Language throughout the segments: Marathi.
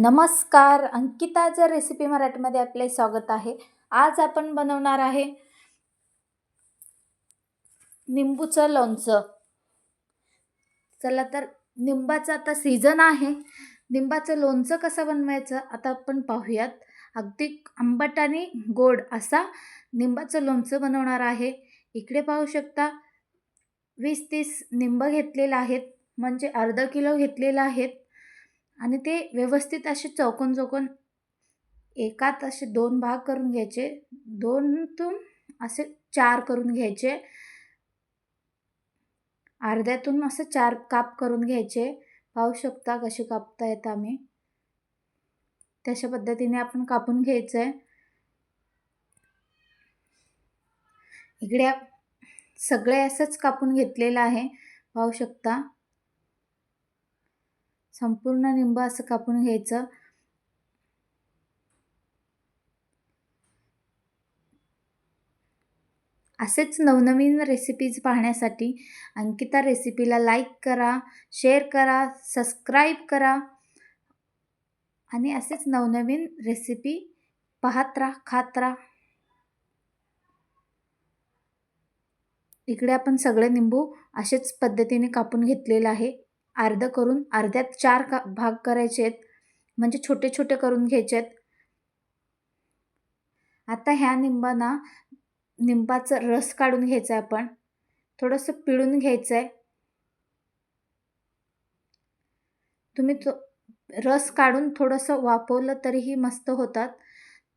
नमस्कार अंकिताचं रेसिपी मराठीमध्ये आपले स्वागत आहे. आज आपण बनवणार आहे निंबूचं लोणचं. चला तर निंबाचं आता सीझन आहे. निंबाचं लोणचं कसं बनवायचं आता आपण पाहूयात. अगदी आंबट आणि गोड असा निंबाचं लोणचं बनवणार आहे. इकडे पाहू शकता वीस तीस निंब घेतलेलं आहेत. म्हणजे अर्धा किलो घेतलेलं आहेत. आणि ते व्यवस्थित असे चौकोन चौकोन एकात असे दोन भाग करून घ्यायचे. दोनतून असे चार करून घ्यायचे. अर्ध्यातून असं चार काप करून घ्यायचे. पाहू शकता कसे कापता येत आम्ही. तशा पद्धतीने आपण कापून घ्यायचं आहे इकडे सगळे असंच कापून घेतलेलं आहे. पाहू शकता. संपूर्ण निंब असं कापून घ्यायचं. असेच नवनवीन रेसिपीज पाहण्यासाठी अंकिता रेसिपीला लाईक करा शेअर करा सबस्क्राईब करा आणि असेच नवनवीन रेसिपी पाहत राहा खात राहा. इकडे आपण सगळे निंबू असेच पद्धतीने कापून घेतलेलं आहे. अर्ध करून अर्ध्यात चार का भाग करायचे आहेत म्हणजे छोटे छोटे करून घ्यायचे आहेत आता ह्या निंबाना निंबाचं रस काढून घ्यायचं आहे आपण. थोडंसं पिळून घ्यायचं आहे तुम्ही तो रस काढून थोडंसं वापरलं तरीही मस्त होतात.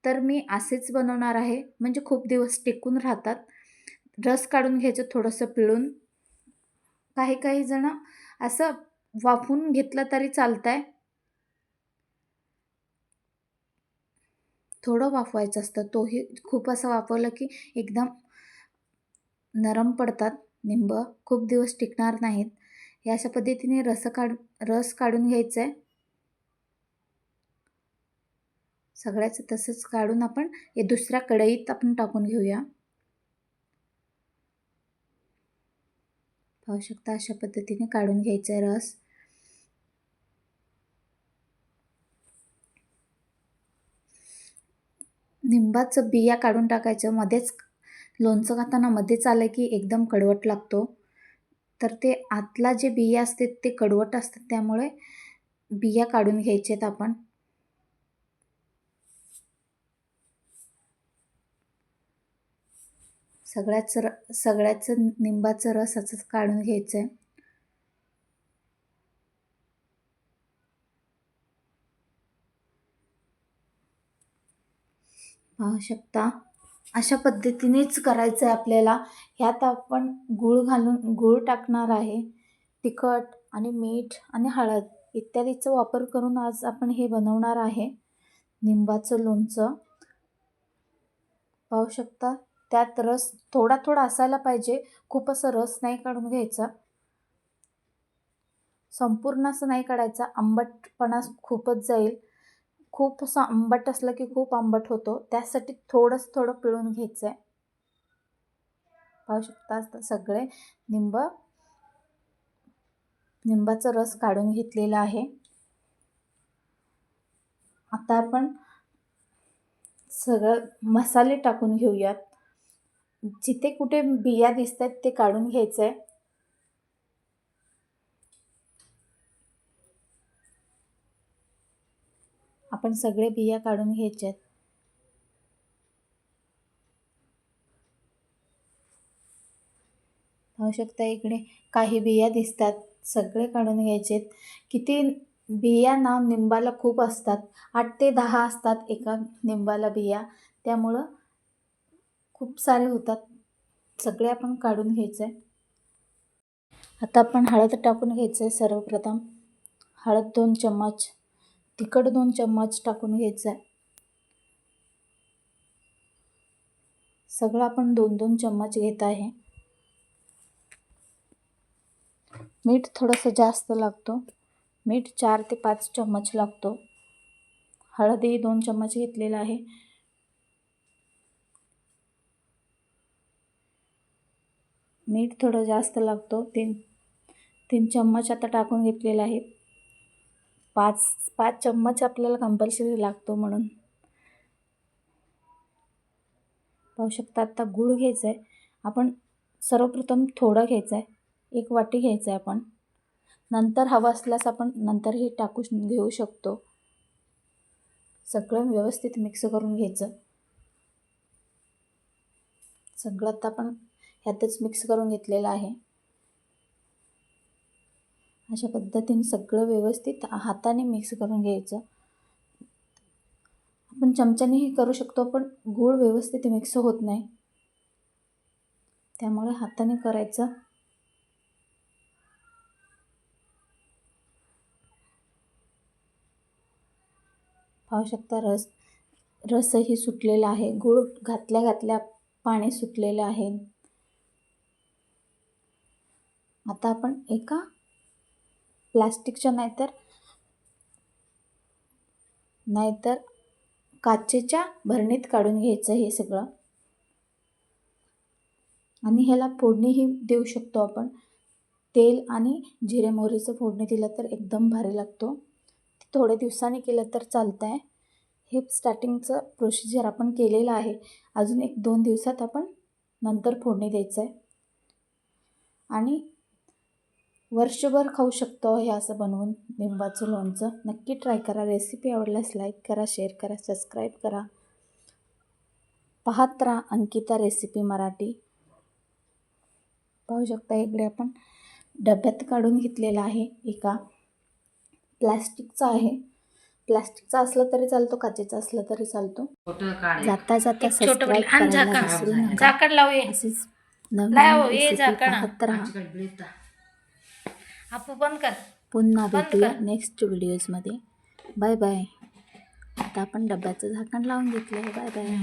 तर मी असेच बनवणार आहे. म्हणजे खूप दिवस टिकून राहतात. रस काढून घ्यायचं थोडंसं पिळून. काही काही जण असं वाफून घेतलं तरी चालतं आहे थोडं वाफवायचं असतं. तोही खूप असं वाफवलं की एकदम नरम पडतात निंब. खूप दिवस टिकणार नाहीत. हे अशा पद्धतीने रस काढ रस काढून घ्यायचं आहे सगळ्याचं तसंच काढून आपण हे दुसऱ्या कढईत आपण टाकून घेऊया. पाहू शकता अशा पद्धतीने काढून घ्यायचा आहे रस. निंबाचं बिया काढून टाकायचं. मध्येच लोणचं खाताना मध्येच आलं की एकदम कडवट लागतो. तर ते आतला जे बिया असतात ते कडवट असतात. त्यामुळे बिया काढून घ्यायचेत आपण. सगळ्याच र सगळ्याचं निंबाचं रस असंच काढून घ्यायचं आहे पाहू शकता. अशा पद्धतीनेच करायचं आहे आपल्याला. ह्यात आपण गूळ घालून गूळ टाकणार आहे. तिखट आणि मीठ आणि हळद इत्यादीचा वापर करून आज आपण हे बनवणार आहे. निंबाचं लोणचं. पाहू शकता त्यात रस थोडा थोडा असायला पाहिजे. खूप असं रस नाही काढून घ्यायचा. संपूर्ण असं नाही काढायचा. आंबटपणा खूपच जाईल. खूप असं आंबट असलं की खूप आंबट होतो. त्यासाठी थोडंसं थोडं पिळून घ्यायचं आहे पाहू शकता सगळे निंब. निंबाचा रस काढून घेतलेला आहे. आता आपण सगळं मसाले टाकून घेऊयात. जिथे कुठे बिया दिसत आहेत ते काढून घ्यायचं आहे आपण सगळे बिया काढून घ्यायच्यात. पाहू शकता इकडे काही बिया दिसतात. सगळे काढून घ्यायचेत. किती बिया ना निंबाला खूप असतात. आठ ते दहा असतात एका निंबाला बिया. त्यामुळं खूप सारे होतात. सगळे आपण काढून घ्यायचं आहे आता आपण हळद टाकून घ्यायचं आहे सर्वप्रथम. हळद दोन चम्मच. तिखट दोन चम्मच टाकून घ्यायचं आहे सगळं आपण दोन दोन चम्मच घेत आहे. मीठ थोडंसं जास्त लागतो. मीठ चार ते पाच चम्मच लागतो. हळदही दोन चम्मच घेतलेला आहे. मीठ थोडं जास्त लागतो. तीन तीन चम्मच आता टाकून घेतलेलं आहे. पाच पाच चम्मच आपल्याला कंपल्सरी लागतो म्हणून. पाहू शकता आत्ता गूळ घ्यायचा आहे आपण सर्वप्रथम थोडं घ्यायचं आहे एक वाटी घ्यायचं आहे आपण. नंतर हवं असल्यास आपण नंतरही टाकू घेऊ शकतो. सगळं व्यवस्थित मिक्स करून घ्यायचं. सगळं आता आपण ह्यातच मिक्स करून घेतलेलं आहे. अशा पद्धतीने सगळं व्यवस्थित हाताने मिक्स करून घ्यायचं. आपण चमच्यानेही करू शकतो पण गूळ व्यवस्थित मिक्स होत नाही. त्यामुळे हाताने करायचं. पाहू शकता रस रसही सुटलेला आहे. गूळ घातल्या घातल्या पाणी सुटलेलं आहे. आता आपण एका प्लास्टिकच्या नाहीतर नाहीतर काचेच्या भरणीत काढून घ्यायचं हे सगळं. आणि ह्याला फोडणीही देऊ शकतो आपण. तेल आणि जिरे मोहरीचं फोडणी दिलं तर एकदम भारी लागतो. थोड्या दिवसांनी केलं तर चालतं आहे हे स्टार्टिंगचं प्रोसिजर आपण केलेलं आहे. अजून एक दोन दिवसात आपण नंतर फोडणी द्यायचं आहे आणि वर्षभर खाऊ शकतो हे असं बनवून लिंबाचं लोणचं. नक्की ट्राय करा. रेसिपी आवडल्यास लाईक करा शेअर करा सबस्क्राईब करा. पाहत राहा अंकिता रेसिपी मराठी. पाहू शकता इकडे आपण डब्यात काढून घेतलेला आहे एका प्लॅस्टिकचा आहे. प्लॅस्टिकचा असलं तरी चालतो काचेचा असलं तरी चालतो. जाता जाता सबस्क्राईब करायला. विसरू नका. असेच लाव, नवीन. पाहत राहा. आपू बंद कर. पुन्हा भेटूया. नेक्स्ट व्हिडिओजमध्ये बाय बाय आता आपण डब्याचं झाकण लावून घेतलं आहे बाय बाय